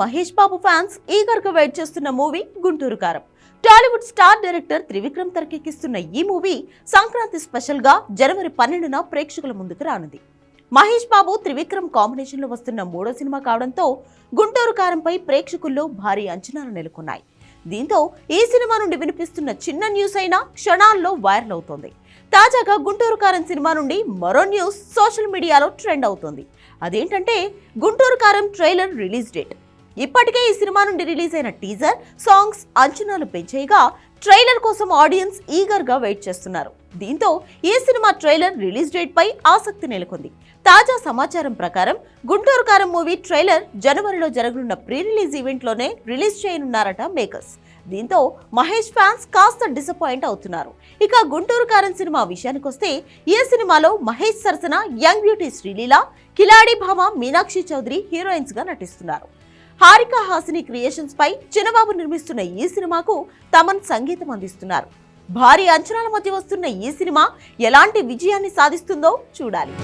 Mahesh Babu fans ఈగర్గా wait చేస్తున్న movie Guntur Karam. Tollywood star director Trivikram తెరకెక్కిస్తున్న ఈ మూవీ సంక్రాంతి స్పెషల్గా జనవరి పన్నెండున ప్రేక్షకుల ముందుకు రానుంది. మహేష్ బాబు త్రివిక్రమ్ కాంబినేషన్లో వస్తున్న మూడో సినిమా కావడంతో గుంటూరు కారంపై ప్రేక్షకుల్లో భారీ అంచనాలు నెలకొన్నాయి. దీంతో ఈ సినిమా నుండి వినిపిస్తున్న చిన్న న్యూస్ అయినా క్షణాల్లో వైరల్ అవుతోంది. తాజాగా గుంటూరు కారం సినిమా నుండి మరో న్యూస్ సోషల్ మీడియాలో ట్రెండ్ అవుతోంది. అదేంటంటే గుంటూరు కారం ట్రైలర్ రిలీజ్ డేట్. ఇప్పటికే ఈ సినిమా నుండి రిలీజ్ అయిన టీజర్ సాంగ్స్ అంచనాలు పెంచేయగా ట్రైలర్ కోసం ఆడియన్స్ ఈగర్గా వెయిట్ చేస్తున్నారు. దీంతో ఈ సినిమా ట్రైలర్ రిలీజ్ డేట్ పై ఆసక్తి నెలకొంది. తాజా సమాచారం ప్రకారం గుంటూరు కారం మూవీ ట్రైలర్ జనవరిలో జరగనున్న ప్రీ రిలీజ్ ఈవెంట్లోనే రిలీజ్ చేయనున్నారట మేకర్స్. దీంతో మహేష్ ఫ్యాన్స్ కాస్త డిసప్పాయింట్ అవుతున్నారు. ఇక గుంటూరు కారం సినిమా విషయానికి వస్తే ఈ సినిమాలో మహేష్ సరసన యంగ్ బ్యూటీ శ్రీలీల కిలాడి భామ మీనాక్షి చౌదరి హీరోయిన్స్గా నటిస్తున్నారు. హారిక హాసిని క్రియేషన్స్ పై చిన్నబాబు నిర్మిస్తున్న ఈ సినిమాకు తమన్ సంగీతం అందిస్తున్నారు. భారీ అంచనాల మధ్య వస్తున్న ఈ సినిమా ఎలాంటి విజయాన్ని సాధిస్తుందో చూడాలి.